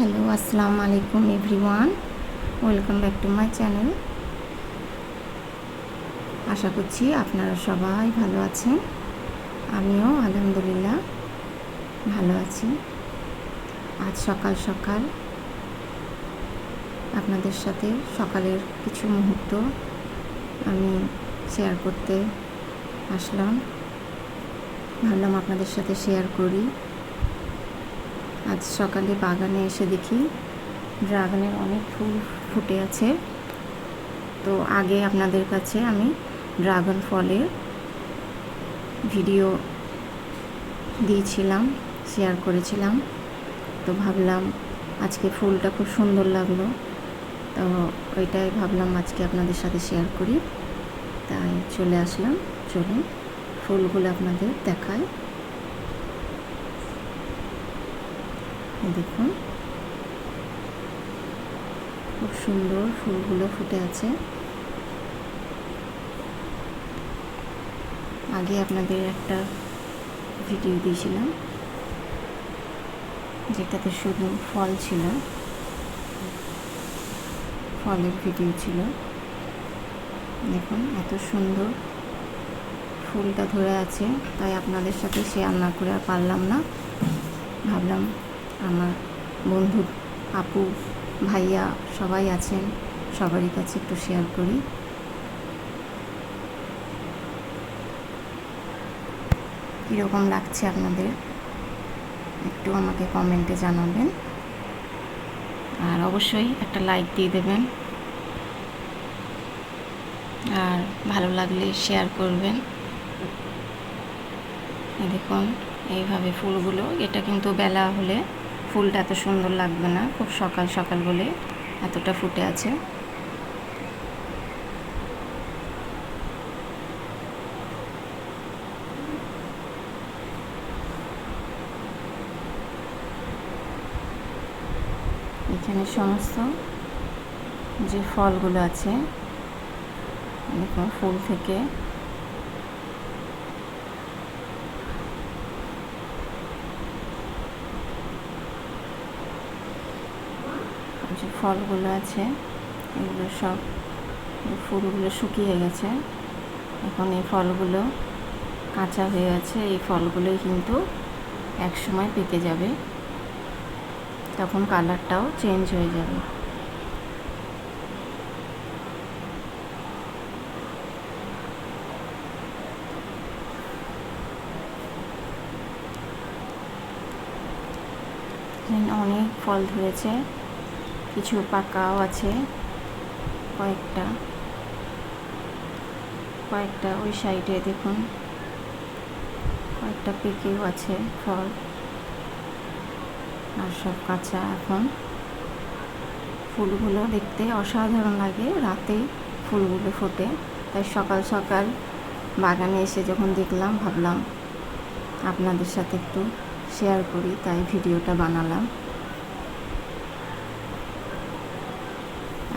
Hello, আসসালামু আলাইকুম everyone. Welcome back to my channel. আশা করছি আপনারা সবাই ভালো আছেন। আমিও আলহামদুলিল্লাহ ভালো আছি। আজ সকাল সকাল আপনাদের সাথে সকালের কিছু মুহূর্ত আমি শেয়ার করতে আসলাম। ভাবলাম আপনাদের সাথে শেয়ার করি। আজ সকালে বাগানে এসে দেখি ড্রাগনের অনেক ফুল ফুটে আছে। তো আগে আপনাদের কাছে আমি ড্রাগন ফলের ভিডিও দিয়েছিলাম, শেয়ার করেছিলাম। তো ভাবলাম আজকে ফুলটা খুব সুন্দর লাগল। তো ওইটাই ভাবলাম আজকে আপনাদের সাথে শেয়ার করি। তাই চলে আসলাম। চলুন ফুলগুলো আপনাদের দেখায় দেখুন। খুব সুন্দর ফুলগুলো ফুটে আছে। আগে আপনাদের একটা ভিডিও দিয়েছিলাম, যেটাতে শুধু ফল ছিল। ফলের ভিডিও ছিল। দেখুন, এত সুন্দর ফুলটা ধরে আছে। তাই আপনাদের সাথে শেয়ার না করে আর পারলাম না। ভাবলাম আমার বন্ধু, আপু, ভাইয়া সবাই আছেন। সবারই কাছে একটু শেয়ার করি। কীরকম লাগছে আপনাদের? একটু আমাকে কমেন্টে জানাবেন। আর অবশ্যই একটা লাইক দিয়ে দেবেন। আর ভালো লাগলে শেয়ার করবেন। দেখুন, এইভাবে ফুলগুলো, এটা কিন্তু বেলা হলে ফুলটা এত সুন্দর লাগবে না। খুব সকাল সকাল বলে এতটা ফুটে আছে। এখানে সমস্ত যে ফলগুলো আছে ফুল থেকে ফলগুলো আছে, এগুলো সব ফুলগুলো শুকিয়ে গেছে। এখন এই ফলগুলো কাঁচা হয়ে আছে, এই ফলগুলোই কিন্তু এক সময় পেকে যাবে। তখন কালারটাও চেঞ্জ হয়ে যাবে। অনেক ফল ধরেছে। কিছু পাকাও আছে। কয়েকটা। কয়েকটা ওই সাইডে দেখুন। কয়েকটা পেকেও আছে ফল। আর সব কাঁচা এখন। ফুলগুলো দেখতে অসাধারণ লাগে। রাতে ফুলগুলো ফোটে। তাই সকাল সকাল বাগানে এসে যখন দেখলাম, ভাবলাম আপনাদের সাথে একটু শেয়ার করি। তাই ভিডিওটা বানালাম।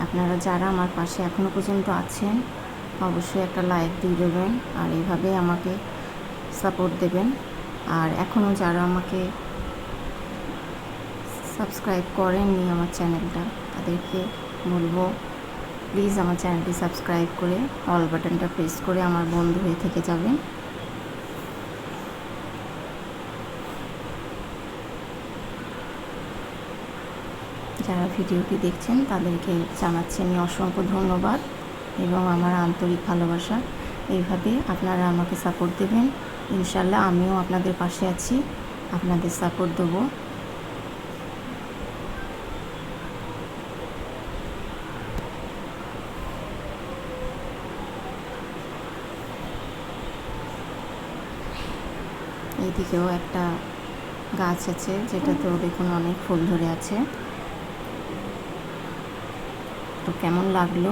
আপনারা যারা আমার পাশে এখনও পর্যন্ত আছেন, অবশ্যই একটা লাইক দিয়ে দেবেন আর এইভাবে আমাকে সাপোর্ট দেবেন। আর এখনও যারা আমাকে সাবস্ক্রাইব করেননি আমার চ্যানেলটা তাদেরকে বলব প্লিজ আমার চ্যানেলটি সাবস্ক্রাইব করে অল বাটনটা প্রেস করে আমার বন্ধু হয়ে থেকে যাবেন। যারা ভিডিওটি দেখছেন, তাদেরকে জানাচ্ছি আমি অসংখ্য ধন্যবাদ এবং আমার আন্তরিক ভালোবাসা। এইভাবে আপনারা আমাকে সাপোর্ট দেবেন। ইনশাল্লাহ আমিও আপনাদের পাশে আছি। আপনাদের সাপোর্ট দেবো। এইদিকেও একটা গাছ আছে, যেটাতেও দেখুন অনেক ফুল ধরে আছে। তো কেমন লাগল?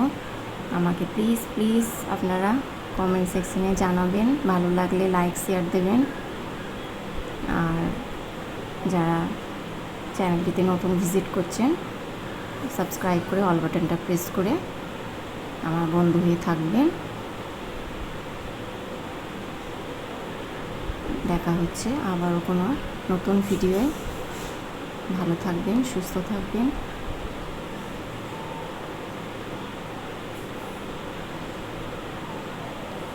আমাকে প্লিজ প্লিজ আপনারা কমেন্ট সেকশনে জানাবেন। ভালো লাগলে লাইক শেয়ার দেবেন। আর যারা চ্যানেলটিতে নতুন ভিজিট করছেন সাবস্ক্রাইব করে অল বাটনটা প্রেস করে আমার বন্ধু হয়ে থাকবেন। দেখা হচ্ছে আবারও কোনো নতুন ভিডিওয়ে ভালো থাকবেন, সুস্থ থাকবেন।